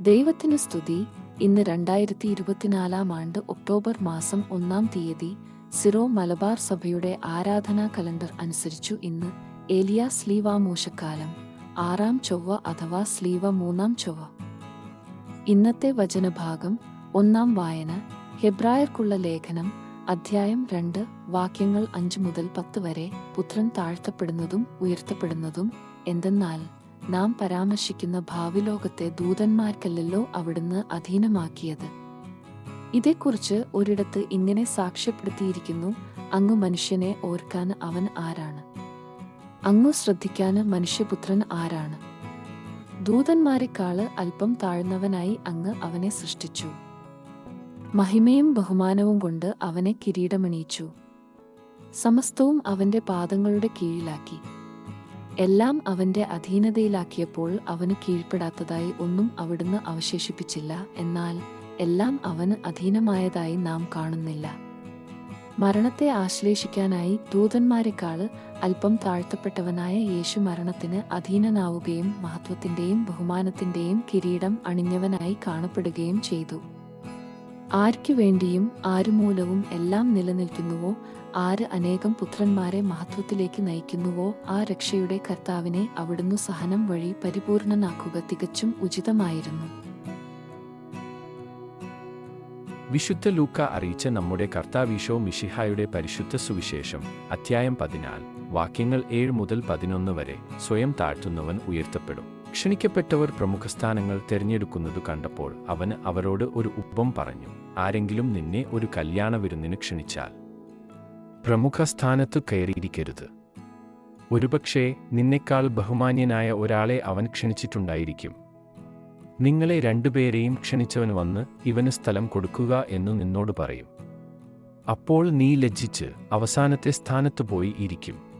ദൈവത്തിന് സ്തുതി. ഇന്ന് രണ്ടായിരത്തി ഇരുപത്തിനാലാം ആണ്ട് ഒക്ടോബർ മാസം ഒന്നാം തീയതി സിറോ മലബാർ സഭയുടെ ആരാധനാ കലണ്ടർ അനുസരിച്ചു ഇന്ന് ഏലിയ സ്ലീവ മൂശക്കാലം ആറാം ചൊവ്വ അഥവാ സ്ലീവ മൂന്നാം ചൊവ്വ. ഇന്നത്തെ വചനഭാഗം ഒന്നാം വായന. ഹെബ്രായർക്കുള്ള ലേഖനം അധ്യായം രണ്ട് വാക്യങ്ങൾ അഞ്ച് മുതൽ പത്ത് വരെ പുത്രൻ താഴ്ത്തപ്പെടുന്നതും ഉയർത്തപ്പെടുന്നതും എന്തെന്നാൽ നാം പരാമർശിക്കുന്ന ഭാവിലോകത്തെ ദൂതന്മാർക്കല്ലല്ലോ അവിടുന്ന് അധീനമാക്കിയത്. ഇതേക്കുറിച്ച് ഒരിടത്ത് ഇങ്ങനെ സാക്ഷ്യപ്പെടുത്തിയിരിക്കുന്നു അങ്ങ് മനുഷ്യനെ ഓർക്കാൻ അവൻ ആരാണ്? അങ്ങു ശ്രദ്ധിക്കാൻ മനുഷ്യപുത്രൻ ആരാണ്? ദൂതന്മാരെക്കാൾ അല്പം താഴ്ന്നവനായി അങ്ങ് അവനെ സൃഷ്ടിച്ചു. മഹിമയും ബഹുമാനവും കൊണ്ട് അവനെ കിരീടമണിയിച്ചു. സമസ്തവും അവന്റെ പാദങ്ങളുടെ കീഴിലാക്കി. എല്ലാം അവന്റെ അധീനതയിലാക്കിയപ്പോൾ അവന് കീഴ്പ്പെടാത്തതായി ഒന്നും അവിടുന്ന് അവശേഷിപ്പിച്ചില്ല. എന്നാൽ എല്ലാം അവന് അധീനമായതായി നാം കാണുന്നില്ല. മരണത്തെ ആശ്ലേഷിക്കാനായി ദൂതന്മാരെക്കാൾ അല്പം താഴ്ത്തപ്പെട്ടവനായ യേശു മരണത്തിന് അധീനനാവുകയും മഹത്വത്തിന്റെയും ബഹുമാനത്തിന്റെയും കിരീടം അണിഞ്ഞവനായി കാണപ്പെടുകയും ചെയ്തു. ആർക്കു വേണ്ടിയും ആരുമൂലവും എല്ലാം നിലനിൽക്കുന്നുവോ? ആര് അനേകം പുത്രന്മാരെ മഹത്വത്തിലേക്ക് നയിക്കുന്നുവോ? ആ രക്ഷയുടെ കർത്താവിനെ അവിടുന്ന് സഹനം വഴി പരിപൂർണനാക്കുക തികച്ചും ഉചിതമായിരുന്നു. വിശുദ്ധ ലൂക്ക അറിയിച്ച നമ്മുടെ കർത്താവീശോ മിഷിഹായുടെ പരിശുദ്ധ സുവിശേഷം അധ്യായം പതിനാല് വാക്യങ്ങൾ ഏഴ് മുതൽ പതിനൊന്ന് വരെ സ്വയം താഴ്ത്തുന്നവൻ ഉയർത്തപ്പെടും. ക്ഷണിക്കപ്പെട്ടവർ പ്രമുഖ സ്ഥാനങ്ങൾ തിരഞ്ഞെടുക്കുന്നത് കണ്ടപ്പോൾ അവന് അവരോട് ഒരു ഉപ്പം പറഞ്ഞു ആരെങ്കിലും നിന്നെ ഒരു കല്യാണ വിരുന്നിന് ക്ഷണിച്ചാൽ പ്രമുഖ സ്ഥാനത്ത് കയറിയിരിക്കരുത്. ഒരുപക്ഷേ നിന്നെക്കാൾ ബഹുമാന്യനായ ഒരാളെ അവൻ ക്ഷണിച്ചിട്ടുണ്ടായിരിക്കും. നിങ്ങളെ രണ്ടുപേരെയും ക്ഷണിച്ചവൻ വന്ന് ഇവന് സ്ഥലം കൊടുക്കുക എന്നു നിന്നോട് പറയും. അപ്പോൾ നീ ലജ്ജിച്ച് അവസാനത്തെ സ്ഥാനത്ത് പോയി ഇരിക്കും.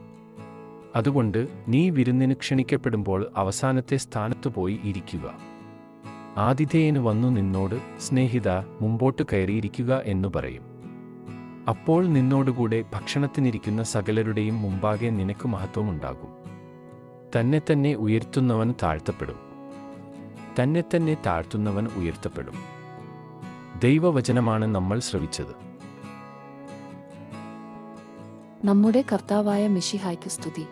അതുകൊണ്ട് നീ വിരുന്നിന് ക്ഷണിക്കപ്പെടുമ്പോൾ അവസാനത്തെ സ്ഥാനത്തു പോയി ഇരിക്കുക. ആതിഥേയന് വന്നു നിന്നോട് സ്നേഹിത മുമ്പോട്ട് കയറിയിരിക്കുക എന്നു പറയും. അപ്പോൾ നിന്നോടുകൂടെ ഭക്ഷണത്തിനിരിക്കുന്ന സകലരുടെയും മുമ്പാകെ നിനക്ക് മഹത്വമുണ്ടാകും. തന്നെ തന്നെ ഉയർത്തുന്നവൻ താഴ്ത്തപ്പെടും. തന്നെ തന്നെ താഴ്ത്തുന്നവൻ ഉയർത്തപ്പെടും. ദൈവവചനമാണ് നമ്മൾ ശ്രവിച്ചത്. നമ്മുടെ കർത്താവായ മിഷിഹായ്ക്ക് സ്തുതി.